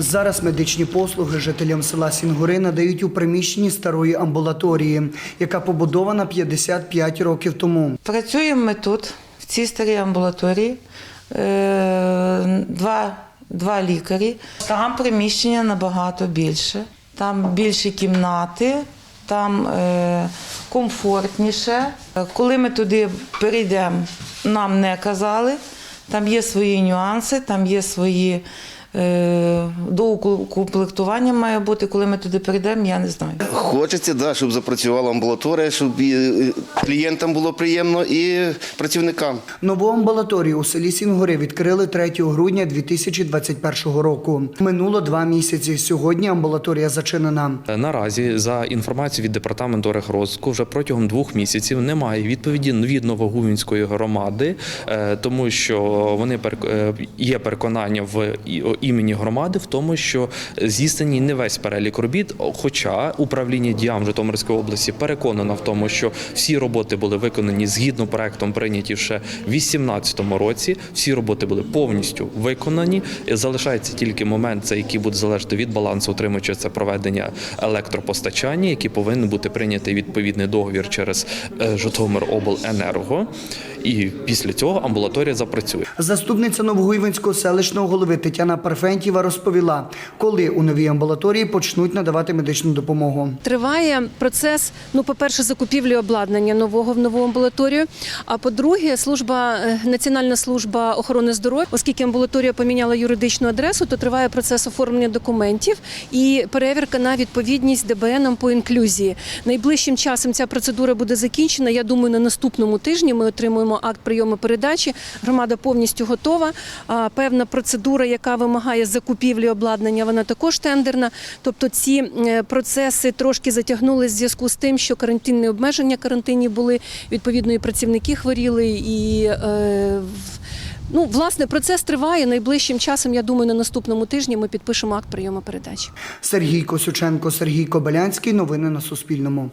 Зараз медичні послуги жителям села Сінгури надають у приміщенні старої амбулаторії, яка побудована 55 років тому. Працюємо ми тут, в цій старій амбулаторії. Е, Два, два лікарі. Там приміщення набагато більше. Там більші кімнати, там е, комфортніше. Коли ми туди перейдемо, нам не казали. Там є свої нюанси, там є свої е, доукомплектування має бути. Коли ми туди перейдемо, я не знаю. Хочеться, да, щоб запрацювала амбулаторія, щоб і е, клієнтам було приємно, і працівникам. Нову амбулаторію у селі Сінгури відкрили 3 грудня 2021 року. Минуло два місяці. Сьогодні амбулаторія зачинена. Наразі, за інформацією від департаменту рехрозвитку, вже протягом двох місяців немає відповіді від Новогувінської громади, е, тому що вони е, є переконання в імені громади в тому, що здійснені не весь перелік робіт. Хоча управління діям Житомирської області переконано в тому, що всі роботи були виконані згідно проектом, прийняті ще в 2018 році. Всі роботи були повністю виконані. Залишається тільки момент, це який буде залежати від балансу утримувача, це проведення електропостачання, який повинен бути прийнятий відповідний договір через е, Житомиробленерго. І після цього амбулаторія запрацює. Заступниця Новогуйвинського селищного голови Тетяна Парфентєва розповіла, коли у новій амбулаторії почнуть надавати медичну допомогу. Триває процес, ну, по-перше, закупівлі обладнання нового в нову амбулаторію. А по-друге, служба е, Національна служба охорони здоров'я, оскільки амбулаторія поміняла юридичну адресу, то триває процес оформлення документів і перевірка на відповідність ДБНам по інклюзії. Найближчим часом ця процедура буде закінчена. Я думаю, на наступному тижні ми отримуємо акт прийому передачі. Громада повністю готова. Певна процедура, яка вимагає закупівлі обладнання, вона також тендерна. Тобто ці е, процеси трошки затягнули в зв'язку з тим, що карантинні обмеження карантинні були, відповідно, і працівники хворіли і. Е, Ну, власне, процес триває. Найближчим часом, я думаю, на наступному тижні ми підпишемо акт прийому передачі. Сергій Косюченко, Сергій Кобилянський. Новини на Суспільному.